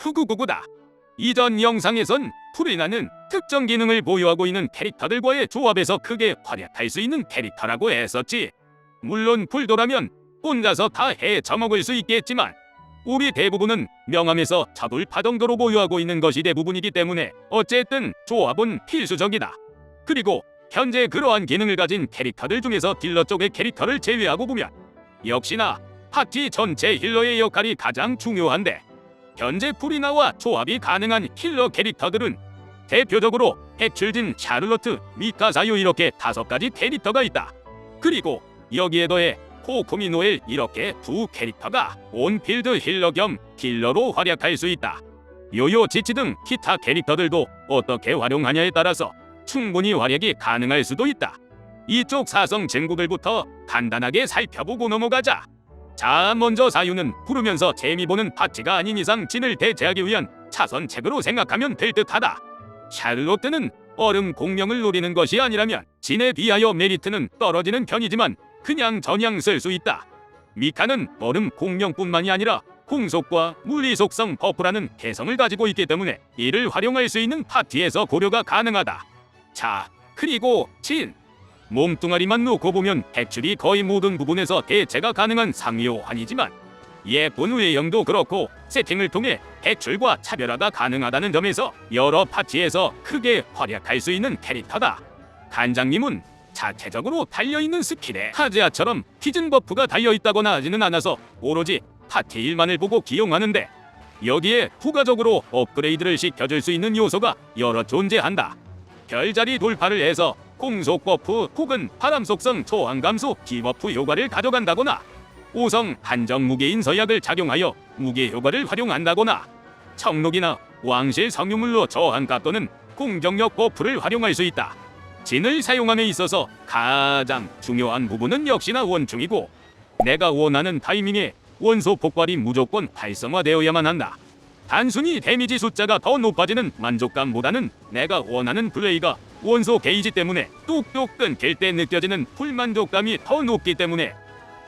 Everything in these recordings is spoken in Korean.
후구구구다. 이전 영상에선 프리나는 특정 기능을 보유하고 있는 캐릭터들과의 조합에서 크게 활약할 수 있는 캐릭터라고 했었지. 물론 불도라면 혼자서 다해 처먹을 수 있겠지만 우리 대부분은 명함에서 자돌파 정도로 보유하고 있는 것이 대부분이기 때문에 어쨌든 조합은 필수적이다. 그리고 현재 그러한 기능을 가진 캐릭터들 중에서 딜러 쪽의 캐릭터를 제외하고 보면 역시나 파티 전체 힐러의 역할이 가장 중요한데 현재 프리나와 조합이 가능한 힐러 캐릭터들은 대표적으로 핵출진 샤를로트, 미카사유 이렇게 다섯 가지 캐릭터가 있다. 그리고 여기에 더해 코코미 노엘 이렇게 두 캐릭터가 온필드 힐러 겸 딜러로 활약할 수 있다. 요요 지치 등 기타 캐릭터들도 어떻게 활용하냐에 따라서 충분히 활약이 가능할 수도 있다. 이쪽 사성 증국을부터 간단하게 살펴보고 넘어가자. 자, 먼저 사유는 부르면서 재미 보는 파티가 아닌 이상 진을 대체하기 위한 차선책으로 생각하면 될 듯하다. 샤를로트는 얼음 공룡을 노리는 것이 아니라면 진에 비하여 메리트는 떨어지는 편이지만 그냥 전향 쓸 수 있다. 미카는 얼음 공룡뿐만이 아니라 공속과 물리 속성 버프라는 개성을 가지고 있기 때문에 이를 활용할 수 있는 파티에서 고려가 가능하다. 자, 그리고 진. 몸뚱아리만 놓고 보면 백출이 거의 모든 부분에서 대체가 가능한 상요환이지만 예쁜 외형도 그렇고 세팅을 통해 백출과 차별화가 가능하다는 점에서 여러 파티에서 크게 활약할 수 있는 캐릭터다. 간장님은 자체적으로 달려있는 스킬에 카즈아처럼 피즌 버프가 달려있다거나 하지는 않아서 오로지 파티 일만을 보고 기용하는데 여기에 부가적으로 업그레이드를 시켜줄 수 있는 요소가 여러 존재한다. 별자리 돌파를 해서 공속 버프 혹은 바람 속성 소환 감소 디버프 효과를 가져간다거나 5성 한정 무게인 서약을 작용하여 무게 효과를 활용한다거나 청록이나 왕실 성유물로 저항가 또는 공격력 버프를 활용할 수 있다. 진을 사용함에 있어서 가장 중요한 부분은 역시나 원충이고 내가 원하는 타이밍에 원소 폭발이 무조건 활성화되어야만 한다. 단순히 데미지 숫자가 더 높아지는 만족감보다는 내가 원하는 플레이가 원소 게이지 때문에 뚝뚝 끊길 때 느껴지는 불만족감이 더 높기 때문에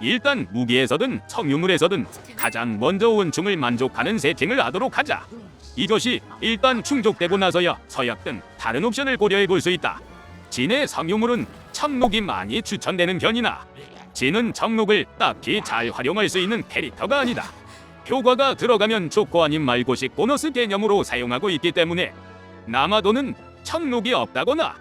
일단 무기에서든 청유물에서든 가장 먼저 원충을 만족하는 세팅을 하도록 하자. 이것이 일단 충족되고 나서야 서약 등 다른 옵션을 고려해 볼 수 있다. 진의 성유물은 청록이 많이 추천되는 편이나 진은 청록을 딱히 잘 활용할 수 있는 캐릭터가 아니다. 효과가 들어가면 아님 말고식 보너스 개념으로 사용하고 있기 때문에 남아도는 청록이 없다거나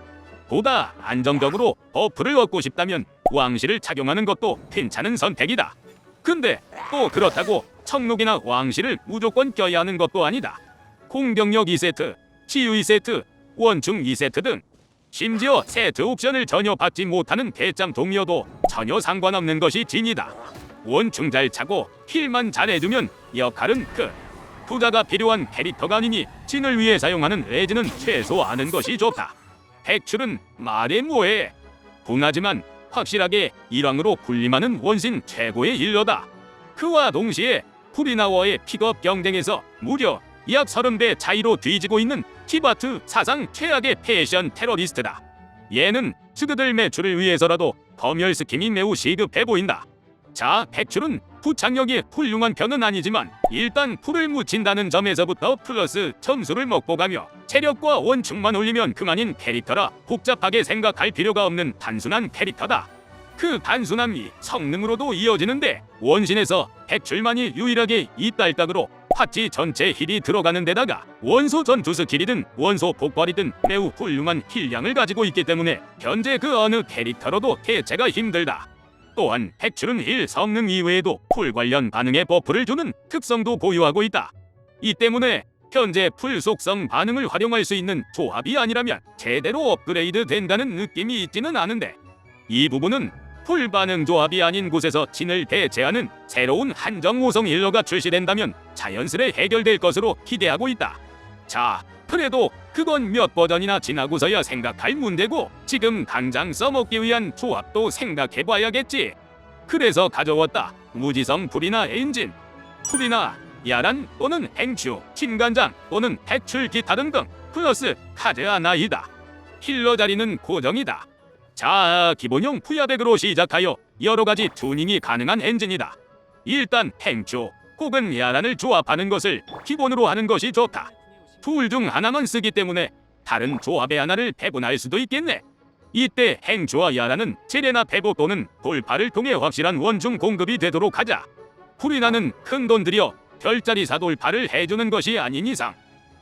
보다 안정적으로 버프를 얻고 싶다면 왕실을 착용하는 것도 괜찮은 선택이다. 근데 또 그렇다고 청록이나 왕실을 무조건 껴야 하는 것도 아니다. 공격력 2세트, 치유 2세트, 원충 2세트 등 심지어 세트 옵션을 전혀 받지 못하는 대장 동료도 전혀 상관없는 것이 진이다. 원충 잘 차고 힐만 잘해주면 역할은 끝. 투자가 필요한 캐릭터가 아니니 진을 위해 사용하는 레즈는 최소 아는 것이 좋다. 백출은 말해 뭐해. 분하지만 확실하게 일왕으로 군림하는 원신 최고의 힐러다. 그와 동시에 프리나워의 픽업 경쟁에서 무려 약 30배 차이로 뒤지고 있는 티바트 사상 최악의 패션 테러리스트다. 얘는 스그들 매출을 위해서라도 검열 스킨이 매우 시급해 보인다. 자, 백출은 부착력이 훌륭한 편은 아니지만 일단 풀을 묻힌다는 점에서부터 플러스 점수를 먹고 가며 체력과 원충만 올리면 그만인 캐릭터라 복잡하게 생각할 필요가 없는 단순한 캐릭터다. 그 단순함이 성능으로도 이어지는데 원신에서 백출만이 유일하게 이딸깍으로 파티 전체 힐이 들어가는 데다가 원소 전투 스킬이든 원소 폭발이든 매우 훌륭한 힐량을 가지고 있기 때문에 현재 그 어느 캐릭터로도 대체가 힘들다. 또한 백출은 힐 성능 이외에도 풀 관련 반응에 버프를 주는 특성도 보유하고 있다. 이 때문에 현재 풀 속성 반응을 활용할 수 있는 조합이 아니라면 제대로 업그레이드 된다는 느낌이 있지는 않은데 이 부분은 풀 반응 조합이 아닌 곳에서 진을 대체하는 새로운 한정 5성 힐러가 출시된다면 자연스레 해결될 것으로 기대하고 있다. 자, 그래도 그건 몇 버전이나 지나고서야 생각할 문제고 지금 당장 써먹기 위한 조합도 생각해봐야겠지. 그래서 가져왔다. 무지성 불이나 엔진, 풀이나 야란 또는 행추, 진간장 또는 백출 기타 등등 플러스 카드 하나이다. 힐러 자리는 고정이다. 자, 기본형 푸야백으로 시작하여 여러 가지 튜닝이 가능한 엔진이다. 일단 행추, 혹은 야란을 조합하는 것을 기본으로 하는 것이 좋다. 둘중 하나만 쓰기 때문에 다른 조합의 하나를 배분할 수도 있겠네. 이때 행주와 야란은 제레나 배보 또는 돌파를 통해 확실한 원중 공급이 되도록 하자. 풀이나는 큰 돈 들여 별자리 사돌파를 해주는 것이 아닌 이상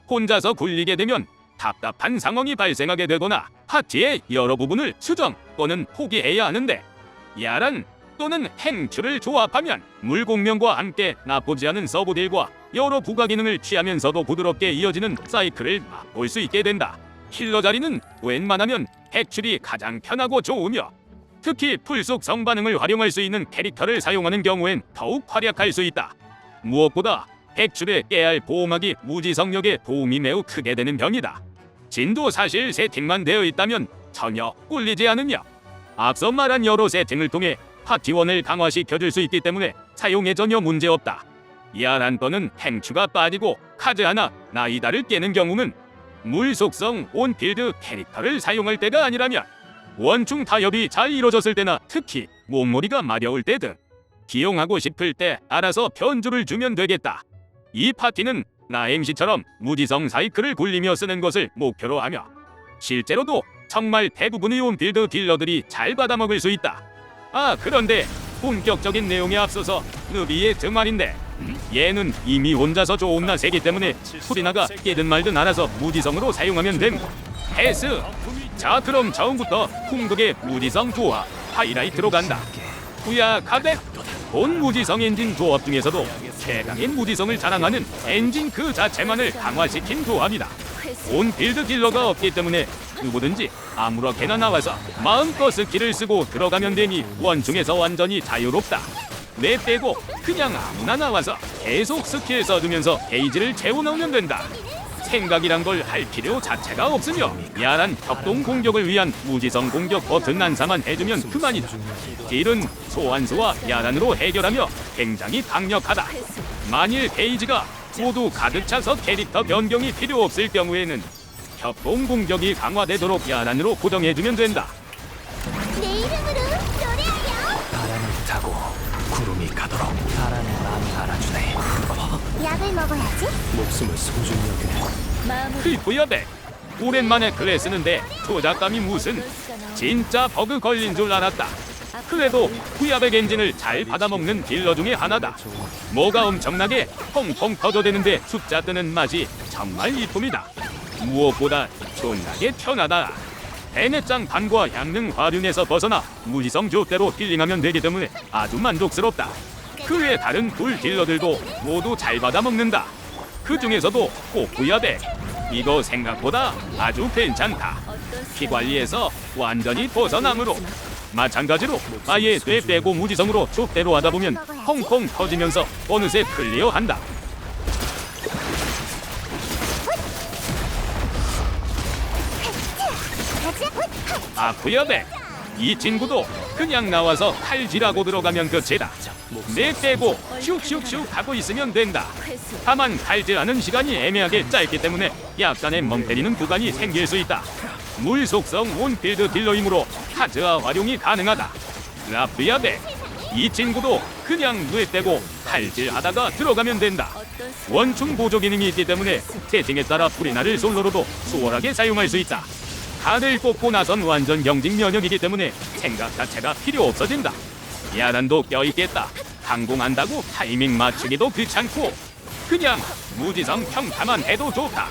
혼자서 굴리게 되면 답답한 상황이 발생하게 되거나 파티의 여러 부분을 수정 또는 포기해야 하는데 야란 또는 행추를 조합하면 물공명과 함께 나쁘지 않은 서브딜과 여러 부가 기능을 취하면서도 부드럽게 이어지는 사이클을 맛볼 수 있게 된다. 힐러 자리는 웬만하면 백출이 가장 편하고 좋으며 특히 풀속 성반응을 활용할 수 있는 캐릭터를 사용하는 경우엔 더욱 활약할 수 있다. 무엇보다 백출의 깨알 보호막이 무지성력에 도움이 매우 크게 되는 병이다. 진도 사실 세팅만 되어 있다면 전혀 꿀리지 않으며 앞서 말한 여러 세팅을 통해 파티원을 강화시켜줄 수 있기 때문에 사용에 전혀 문제없다. 야란떠는 행추가 빠지고 카드 하나 나이다를 깨는 경우는 물 속성 온필드 캐릭터를 사용할 때가 아니라면 원충 타협이 잘 이루어졌을 때나 특히 몸무리가 마려울 때 등 기용하고 싶을 때 알아서 변주를 주면 되겠다. 이 파티는 나 MC처럼 무지성 사이클을 굴리며 쓰는 것을 목표로 하며 실제로도 정말 대부분의 온필드 딜러들이 잘 받아먹을 수 있다. 아 그런데 본격적인 내용에 앞서서 느비의 등말인데 얘는 이미 혼자서 좋은 나 세기 때문에 소리나가 깨든 말든 알아서 무지성으로 사용하면 됨. 패스. 자 그럼 처음부터 궁극의 무지성 조합 하이라이트로 간다. 후야 가데 본 무지성 엔진 조합 중에서도 최강의 무지성을 자랑하는 엔진 그 자체만을 강화시킨 조합이다. 온 빌드 딜러가 없기 때문에 누구든지 아무렇게나 나와서 마음껏 스킬을 쓰고 들어가면 되니 원중에서 완전히 자유롭다. 내 빼고 그냥 아무나 나와서 계속 스킬 써주면서 게이지를 채워넣으면 된다. 생각이란 걸 할 필요 자체가 없으며 야란 협동 공격을 위한 무지성 공격 버튼 난사만 해주면 그만이다. 딜은 소환수와 야란으로 해결하며 굉장히 강력하다. 만일 게이지가 모두 가득 차서 캐릭터 변경이 필요 없을 경우에는 협동 공격이 강화되도록 야란으로 고정해주면 된다. 내 이름으로 노래하렴 바람을 타고 구름이 가도록 바람의 마음을 알아주네 약을 먹어야지 목숨을 소중히 여기네 크리프여백 오랜만에 글래 쓰는데 조작감이 무슨 진짜 버그 걸린 줄 알았다. 그래도 후야백 엔진을 잘 받아먹는 딜러 중에 하나다. 뭐가 엄청나게 펑펑 터져대는데 숫자 뜨는 맛이 정말 일품이다. 무엇보다 존나게 편하다. 대내장 반과 양능 화륜에서 벗어나 무지성 조대로 힐링하면 되기 때문에 아주 만족스럽다. 그 외 다른 둘 딜러들도 모두 잘 받아먹는다. 그 중에서도 꼬꾸야백 이거 생각보다 아주 괜찮다. 피 관리에서 완전히 벗어나므로 마찬가지로 아예 뇌 빼고 무지성으로 족대로 하다 보면 펑펑 터지면서 어느새 클리어한다. 아쿠야백 이 친구도 그냥 나와서 칼질하고 들어가면 끝이다. 내 빼고 슉슉슉 하고 있으면 된다. 다만 칼질하는 시간이 애매하게 짧기 때문에 약간의 멍 때리는 구간이 생길 수 있다. 물 속성 온필드 딜러이므로 카즈아 활용이 가능하다. 라프야백 이 친구도 그냥 뇌 빼고 칼질하다가 들어가면 된다. 원충 보조 기능이 있기 때문에 세팅에 따라 프리나를 솔로로도 수월하게 사용할 수 있다. 칼을 꽂고 나선 완전 경직 면역이기 때문에 생각 자체가 필요 없어진다. 야란도 껴있겠다. 항공한다고 타이밍 맞추기도 귀찮고 그냥 무지성 평타만 해도 좋다.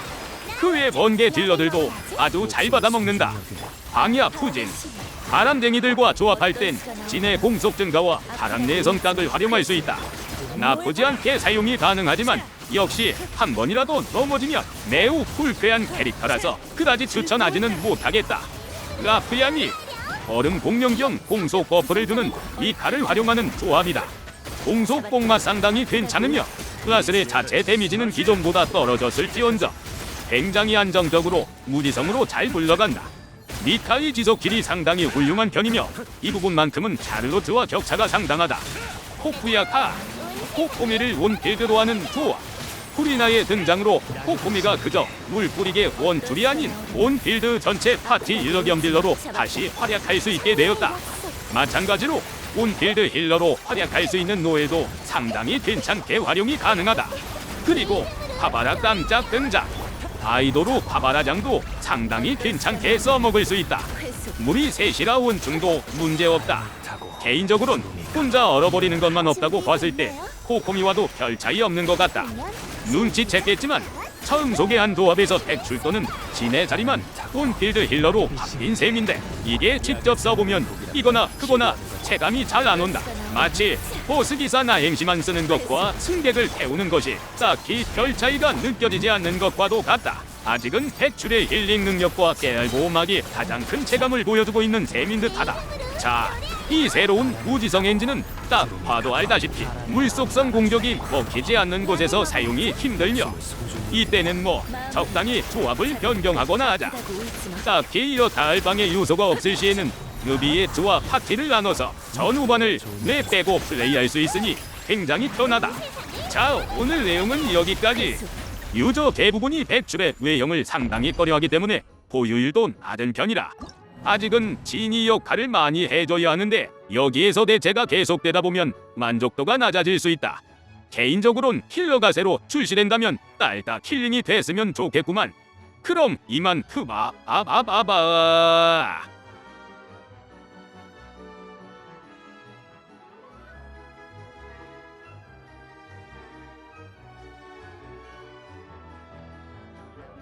그 외 번개 딜러들도 아주 잘 받아먹는다. 방야 푸진 바람쟁이들과 조합할 땐 진의 공속 증가와 바람 내성각을 활용할 수 있다. 나쁘지 않게 사용이 가능하지만 역시 한 번이라도 넘어지면 매우 불쾌한 캐릭터라서 그다지 추천하지는 못하겠다. 라프양이 얼음 공룡경 공속 버프를 이 칼을 활용하는 조합이다. 공속 공마 상당히 괜찮으며 클라스의 자체 데미지는 기존보다 떨어졌을지언정 굉장히 안정적으로 무지성으로 잘 굴러간다. 미카의 지속 길이 상당히 훌륭한 편이며 이 부분만큼은 샤를로트와 격차가 상당하다. 코쿠야카 코코미를 온필드로 하는 조합 쿠리나의 등장으로 코코미가 그저 물 뿌리게 원툴이 아닌 온필드 전체 파티 일러겸 딜러로 다시 활약할 수 있게 되었다. 마찬가지로 온필드 힐러로 활약할 수 있는 노예도 상당히 괜찮게 활용이 가능하다. 그리고 파바라 깜짝 등장. 아이도로 파바라장도 상당히 괜찮게 써먹을 수 있다. 물이 셋이라 온충도 문제없다. 타고 개인적으로는 혼자 얼어버리는 것만 없다고 봤을 때 코코미와도 별 차이 없는 것 같다. 눈치챘겠지만 처음 소개한 조합에서 백출도는 진의 자리만 온필드 힐러로 바뀐 셈인데 이게 직접 써보면 이거나 그거나 체감이 잘 안 온다. 마치 보스기사 나 행시만 쓰는 것과 승객을 태우는 것이 딱히 별 차이가 느껴지지 않는 것과도 같다. 아직은 백출의 힐링 능력과 깨알 보호막이 가장 큰 체감을 보여주고 있는 셈인 듯하다. 자, 이 새로운 우지성 엔진은 딱 봐도 알다시피 물속성 공격이 먹히지 않는 곳에서 사용이 힘들며 이때는 뭐 적당히 조합을 변경하거나 하자. 딱히 이렇다 할 방의 요소가 없을 시에는 느비에트와 파티를 나눠서 전후반을 내 빼고 플레이할 수 있으니 굉장히 편하다. 자, 오늘 내용은 여기까지. 유저 대부분이 백출의 외형을 상당히 꺼려하기 때문에 보유율도 낮은 편이라 아직은 진이 역할을 많이 해줘야 하는데 여기에서 대체가 계속되다 보면 만족도가 낮아질 수 있다. 개인적으론 킬러가 새로 출시된다면 딸딱 킬링이 됐으면 좋겠구만. 그럼 이만 그마 아바바바